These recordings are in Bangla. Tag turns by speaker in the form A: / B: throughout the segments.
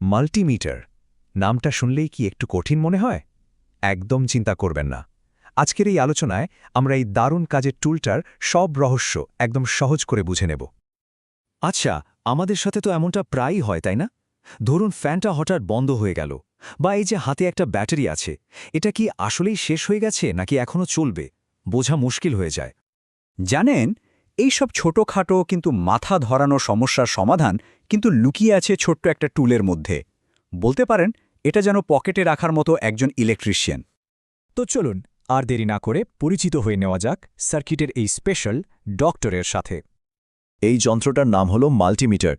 A: মাল্টিমিটার। নামটা শুনলেই কি একটু কঠিন মনে হয়? একদম চিন্তা করবেন না। আজকের এই আলোচনায় আমরা এই দারুণ কাজের টুলটার সব রহস্য একদম সহজ করে বুঝে নেব। আচ্ছা আমাদের সাথে তো এমনটা প্রায়ই হয়, তাই না? ধরুন ফ্যানটা হঠাৎ বন্ধ হয়ে গেল, বা এই যে হাতে একটা ব্যাটারি আছে, এটা কি আসলেই শেষ হয়ে গেছে, নাকি এখনও চলবে? বোঝা মুশকিল হয়ে যায়।
B: জানেন এই সব ছোটখাটো কিন্তু মাথা ধরানো সমস্যার সমাধান কিন্তু লুকিয়ে আছে ছোট্ট একটা টুলের মধ্যে। বলতে পারেন, এটা যেন পকেটে রাখার মতো একজন ইলেকট্রিশিয়ান।
A: তো চলুন, আর দেরি না করে পরিচিত হয়ে নেওয়া যাক সার্কিটের এই স্পেশাল ডক্টরের সাথে।
C: এই যন্ত্রটার নাম হলো মাল্টিমিটার।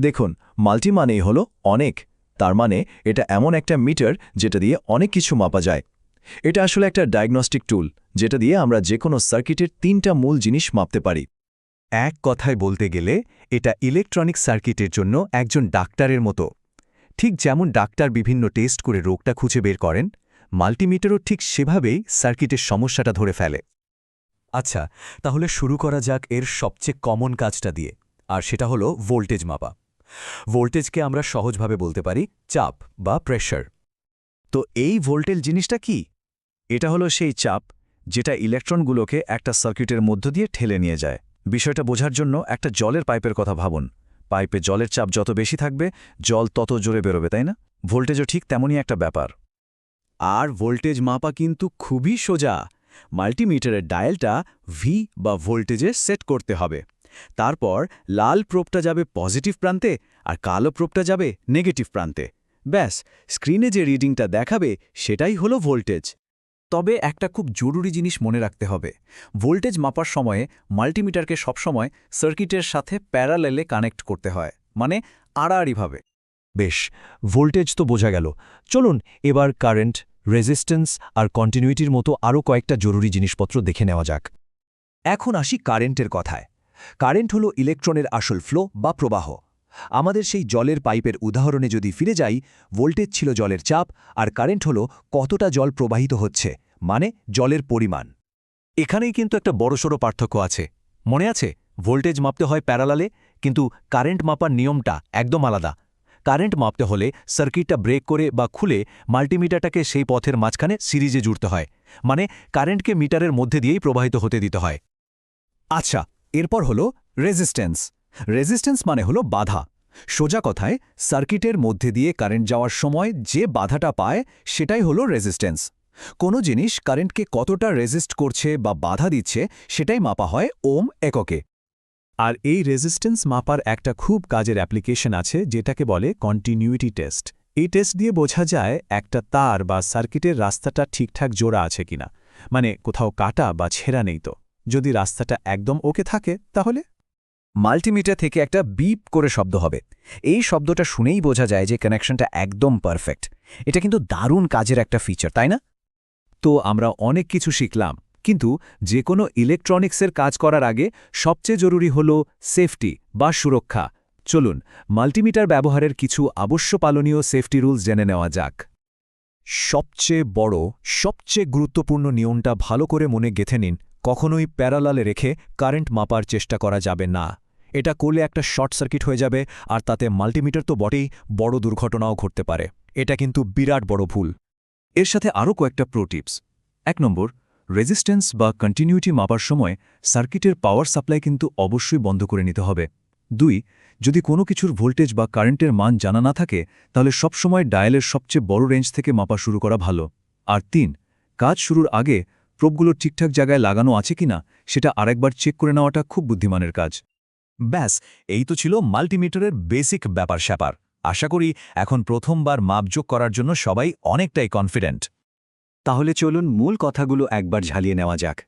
C: দেখুন, মাল্টি মানেই হলো অনেক। তার মানে এটা এমন একটা মিটার যেটা দিয়ে অনেক কিছু মাপা যায়। এটা আসলে একটা ডায়াগনস্টিক টুল, যেটা দিয়ে আমরা যে কোনো সার্কিটের তিনটা মূল জিনিস মাপতে পারি।
A: এক কথায় বলতে গেলে, এটা ইলেকট্রনিক সার্কিটের জন্য একজন ডাক্তারের মতো। ঠিক যেমন ডাক্তার বিভিন্ন টেস্ট করে রোগটা খুঁজে বের করেন, মাল্টিমিটারও ঠিক সেভাবেই সার্কিটের সমস্যাটা ধরে ফেলে। আচ্ছা তাহলে শুরু করা যাক এর সবচেয়ে কমন কাজটা দিয়ে, আর সেটা হলো ভোল্টেজ মাপা। ভোল্টেজকে আমরা সহজভাবে বলতে পারি চাপ বা প্রেশার
C: তো এই ভোল্টেজ জিনিসটা কি? এটা হলো সেই চাপ, যেটা ইলেকট্রনগুলোকে একটা সার্কিটের মধ্য দিয়ে ঠেলে নিয়ে যায়। বিষয়টা বোঝার জন্য একটা জলের পাইপের কথা ভাবুন। পাইপে জলের চাপ যত বেশি থাকবে, জল তত জোরে বেরোবে, তাই না? ভোল্টেজও ঠিক তেমনই একটা ব্যাপার।
B: আর ভোল্টেজ মাপা কিন্তু খুবই সোজা। মাল্টিমিটারের ডায়ালটা ভি বা ভোল্টেজে সেট করতে হবে। তারপর লাল প্রোপটা যাবে পজিটিভ প্রান্তে আর কালো প্রোপটা যাবে নেগেটিভ প্রান্তে। ব্যাস, স্ক্রিনে যে রিডিংটা দেখাবে, সেটাই হলো ভোল্টেজ। তবে একটা খুব জরুরি জিনিস মনে রাখতে হবে। ভোল্টেজ মাপার সময়ে মাল্টিমিটারকে সবসময় সার্কিটের সাথে প্যারালেলে কানেক্ট করতে হয় মানে আড়াআড়িভাবে।
A: বেশ, ভোল্টেজ তো বোঝা গেল। চলুন এবার কারেন্ট, রেজিস্ট্যান্স আর কন্টিনিউটির মতো আরও কয়েকটা জরুরি জিনিসপত্র দেখে নেওয়া যাক। এখন আসি কারেন্টের কথায়। কারেন্ট হল ইলেকট্রনের আসল ফ্লো বা প্রবাহ। আমাদের সেই জলের পাইপের উদাহরণে যদি ফিরে যাই, ভোল্টেজ ছিল জলের চাপ আর কারেন্ট হল কতটা জল প্রবাহিত হচ্ছে মানে জলের পরিমাণ। এখানেই কিন্তু একটা বড়সড় পার্থক্য আছে। মনে আছে? ভোল্টেজ মাপতে হয় প্যারালালে, কিন্তু কারেন্ট মাপার নিয়মটা একদম আলাদা। কারেন্ট মাপতে হলে সার্কিটটা ব্রেক করে বা খুলে মাল্টিমিটারটাকে সেই পথের মাঝখানে সিরিজে জুড়তে হয় মানে কারেন্টকে মিটারের মধ্যে দিয়েই প্রবাহিত হতে দিতে হয়। আচ্ছা এরপর হলো রেজিস্ট্যান্স। রেজিস্ট্যান্স মানে হলো বাধা। সোজা কথায়, সার্কিটের মধ্যে দিয়ে কারেন্ট যাওয়ার সময় যে বাধাটা পায়, সেটাই হলো রেজিস্ট্যান্স কোনো জিনিস কারেন্টকে কতটা রেজিস্ট করছে বা বাধা দিচ্ছে, সেটাই মাপা হয় ওম এককে। আর এই রেজিস্ট্যান্স মাপার একটা খুব কাজের অ্যাপ্লিকেশন আছে, যেটাকে বলে কন্টিনিউইটি টেস্ট এই টেস্ট দিয়ে বোঝা যায় একটা তার বা সার্কিটের রাস্তাটা ঠিকঠাক জোড়া আছে কিনা। মানে কোথাও কাটা বা ছেঁড়া নেই তো। যদি রাস্তাটা একদম ওকে থাকে, তাহলে? মাল্টিমিটার থেকে একটা বিপ করে শব্দ হবে। এই শব্দটা শুনেই বোঝা যায় যে কানেকশনটা একদম পারফেক্ট। এটা কিন্তু দারুণ কাজের একটা ফিচার, তাই না? তো আমরা অনেক কিছু শিখলাম, কিন্তু যে কোনো ইলেকট্রনিক্সের কাজ করার আগে সবচেয়ে জরুরি হল সেফটি বা সুরক্ষা। চলুন, মাল্টিমিটার ব্যবহারের কিছু আবশ্য পালনীয় সেফটি রুলস জেনে নেওয়া যাক। সবচেয়ে বড়, সবচেয়ে গুরুত্বপূর্ণ নিয়মটা ভালো করে মনে গেথে নিন, কখনোই প্যারালালে রেখে কারেন্ট মাপার চেষ্টা করা যাবে না। এটা করলে একটা শর্ট সার্কিট হয়ে যাবে, আর তাতে মাল্টিমিটার তো বটেই, বড় দুর্ঘটনাও ঘটতে পারে। এটা কিন্তু বিরাট বড় ভুল। এর সাথে আরও কয়েকটা প্রো টিপস। এক নম্বর, রেজিস্ট্যান্স বা কন্টিনিউটি মাপার সময় সার্কিটের পাওয়ার সাপ্লাই কিন্তু অবশ্যই বন্ধ করে নিতে হবে। দুই, যদি কোনো কিছুর ভোল্টেজ বা কারেন্টের মান জানা না থাকে, তাহলে সবসময় ডায়ালের সবচেয়ে বড় রেঞ্জ থেকে মাপা শুরু করা ভালো। আর তিন, কাজ শুরুর আগে প্রোপগুলো ঠিকঠাক জায়গায় লাগানো আছে কিনা, সেটা আরেকবার চেক করে নেওয়াটা খুব বুদ্ধিমানের কাজ। ব্যাস, এই তো ছিল মাল্টিমিটারের বেসিক ব্যাপার স্যাপার। আশা করি এখন প্রথমবার মাপযোগ করার জন্য সবাই অনেকটাই কনফিডেন্ট। তাহলে চলুন মূল কথাগুলো একবার ঝালিয়ে নেওয়া যাক।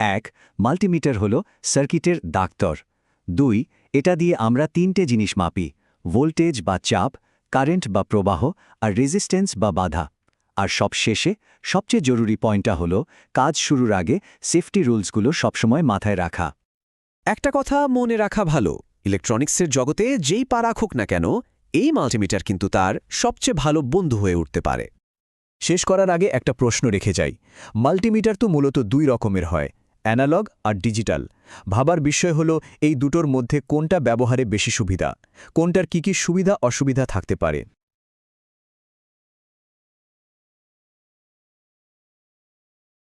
A: এক, মাল্টিমিটার হল সার্কিটের ডাক্তর দুই, এটা দিয়ে আমরা তিনটে জিনিস মাপি, ভোল্টেজ বা চাপ, কারেন্ট বা প্রবাহ, আর রেজিস্ট্যান্স বা বাধা। আর সব শেষে সবচেয়ে জরুরি পয়েন্টটা হল, কাজ শুরুর আগে সেফটি রুলসগুলো সবসময় মাথায় রাখা।
D: একটা কথা মনে রাখা ভালো, ইলেকট্রনিক্সের জগতে যেই পা রাখুক না কেন, এই মাল্টিমিটার কিন্তু তার সবচেয়ে ভালো বন্ধু হয়ে উঠতে পারে।
A: শেষ করার আগে একটা প্রশ্ন রেখে যাই। মাল্টিমিটার তো মূলত দুই রকমের হয়, অ্যানালগ আর ডিজিটাল। ভাবার বিষয় হল, এই দুটোর মধ্যে কোনটা ব্যবহারে বেশি সুবিধা? কোনটার কি কি সুবিধা অসুবিধা থাকতে পারে?